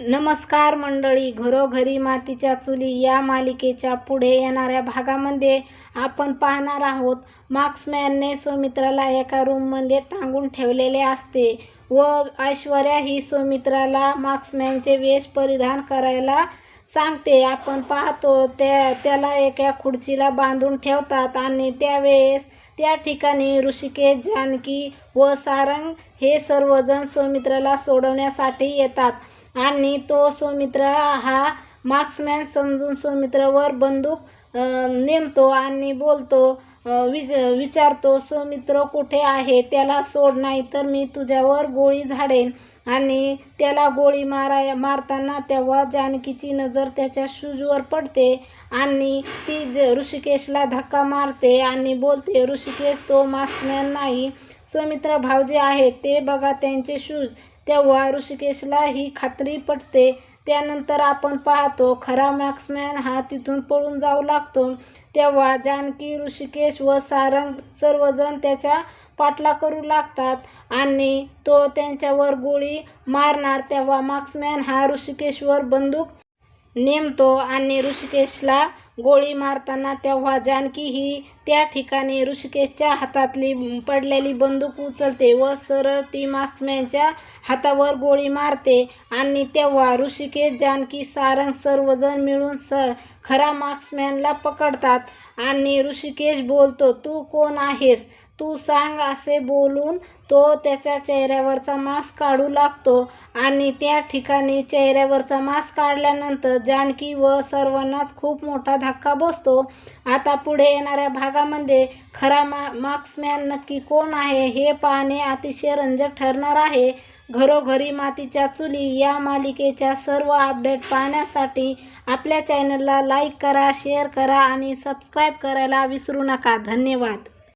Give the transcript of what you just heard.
नमस्कार मंडळी घरोघरी मातीच्या चुली या मालिकेच्या पुढे येणाऱ्या भागामध्ये आपण पाहणार आहोत मार्क्समॅनने सौमित्राला एका रूममध्ये टांगून ठेवलेले असते व ऐश्वर्या ही सौमित्राला मार्क्समॅनचे वेश परिधान करायला सांगते. आपण पाहतो त्या त्याला एका खुर्चीला बांधून ठेवतात आणि त्यावेळेस त्या ठिकाणी ऋषिकेश जानकी व सारंग हे सर्वजण सौमित्राला सोडवण्यासाठी येतात. आणि तो सौमित्र हा मार्क्समॅन समजून सौमित्रावर बंदूक नेमतो आणि बोलतो विच विचारतो सौमित्र कुठे आहे? त्याला सोड नाही तर मी तुझ्यावर गोळी झाडेन. आणि त्याला गोळी माराय मारताना तेव्हा जानकीची नजर त्याच्या शूजवर पडते आणि ती ज- ऋषिकेशला धक्का मारते आणि बोलते ऋषिकेश तो मास्कमॅन नाही. सौमित्र भावजे आहेत ते बघा त्यांचे शूज तेव्हा ऋषिकेशला ही खात्री पटते. त्यानंतर आपण पाहतो खरा मॅक्समॅन हा तिथून पळून जाऊ लागतो. तेव्हा जानकी ऋषिकेश व सारंग सर्वजण त्याच्या पाठला करू लागतात आणि तो त्यांच्यावर गोळी मारणार. तेव्हा मार्क्समॅन हा ऋषिकेशवर बंदूक नेमतो आणि ऋषिकेशला गोळी मारताना तेव्हा जानकी ही त्या ठिकाणी ऋषिकेशच्या हातातली पडलेली बंदूक उचलते व सरळ ती मार्क्समॅनच्या हातावर गोळी मारते. आणि तेव्हा ऋषिकेश जानकी सारंग सर्वजण मिळून स खरा मार्क्समॅनला पकडतात. आणि ऋषिकेश बोलतो तू कोण आहेस? तू सांग असे बोलून तो त्याच्या चेहऱ्यावरचा मास्क काढू लागतो. आणि त्या ठिकाणी चेहऱ्यावरचा मास्क काढल्यानंतर जानकी व सर्वांनाच खूप मोठा धक्का बसतो. आता पुढे येणाऱ्या भागामध्ये खरा मा मार्क्समॅन नक्की कोण आहे हे पाहणे अतिशय रंजक ठरणार आहे. घरोघरी मातीच्या चुली या मालिकेच्या सर्व अपडेट पाहण्यासाठी आपल्या चॅनलला लाईक करा शेअर करा आणि सबस्क्राईब करायला विसरू नका. धन्यवाद.